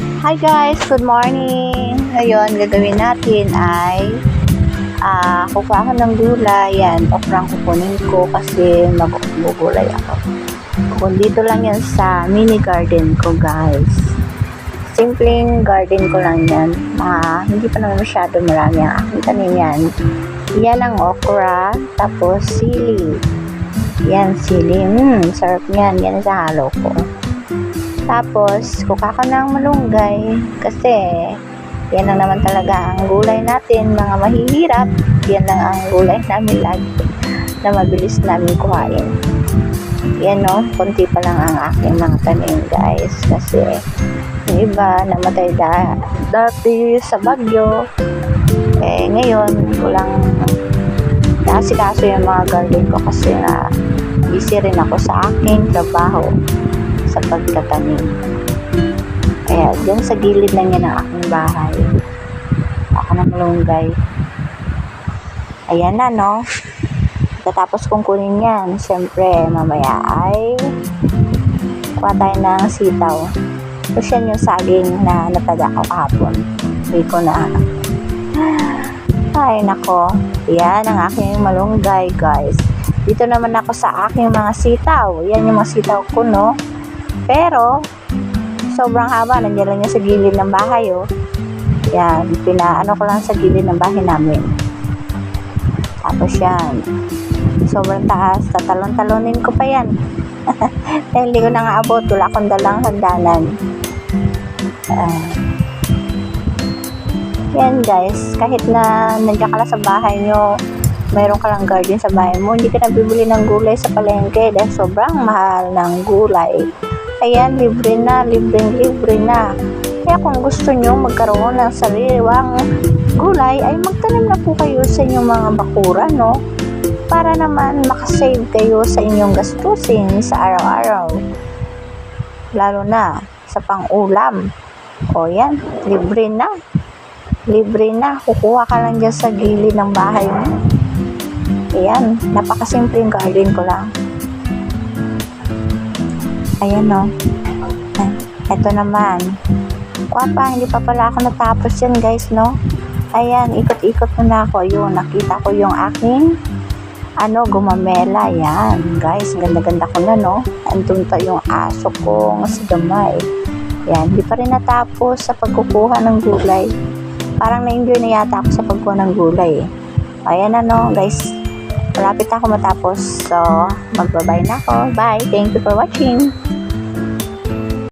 Hi guys, good morning. Ngayon, gagawin natin ay ah kukuha ko ng gulay. Yan, okrang kukunin ko kasi magugulay ako. Kung dito lang yan sa mini garden ko guys. Simpleng garden ko lang yan. Ah, hindi pa naman masyado marami ang aking tanim yan. Yan ang okra, tapos sili. Yan, sili. Hmm, sarap yan. Yan sa halo ko. Tapos, kuka ka ng malunggay kasi yan lang naman talaga ang gulay natin, mga mahihirap. Yan lang ang gulay namin lagi na mabilis namin kuhain. Yan no, konti pa lang ang aking mga tanim guys kasi yung iba namatay da dati sa bagyo. Eh ngayon, kulang kaso yung mga garden ko kasi nga busy rin ako sa aking trabaho sa pagtatanim. Kaya, dyan sa gilid lang yan ng aking bahay. Ako ng malunggay. Ayan na, no? Katapos kong kunin yan, syempre, mamaya ay kuha tayo ng sitaw. Tapos yan yung saging na nataga ko kahapon. Hindi ko na ay, nako. Yan ang aking malunggay, guys. Dito naman ako sa aking mga sitaw. Yan yung mga sitaw ko, no? Pero, sobrang haba. Nandiyan lang yan sa gilid ng bahay, oh. Yan, pinaano ko lang sa gilid ng bahay namin. Tapos yan. Sobrang taas. Tatalon-talonin ko pa yan. Dahil hindi ko na nga abot. Wala akong dalang hagdanan. Ah. yan guys. Kahit na nandiyan ka lang sa bahay nyo, mayroon ka lang garden sa bahay mo, hindi ka nabibili ng gulay sa palengke dahil sobrang mahal ng gulay. Ayan, libre na, libreng libre na. Kaya kung gusto nyo magkaroon ng sariwang gulay, ay magtanim na po kayo sa inyong mga bakura, no? Para naman makasave kayo sa inyong gastusin sa araw-araw. Lalo na sa pang-ulam. O yan, libre na. Libre na. Kukuha ka lang dyan sa gilid ng bahay mo. Ayan, napakasimpleng garden ko lang. Ayan no. Ay, Eto naman. Kuha pa, hindi pa pala ako natapos yan guys, no? Ayan, ikot-ikot na ako. Yun, nakita ko yung aking ano, gumamela. Yan, guys, ganda-ganda ko na, no? Andun pa yung aso ko si gamay. Yan, hindi pa rin natapos sa pagkukuha ng gulay. Parang na-enjoy na yata ako sa pagkuha ng gulay. eh. Ayan na, no, guys. Malapit na ako matapos. So, magbabay na ako. Bye. Thank you for watching.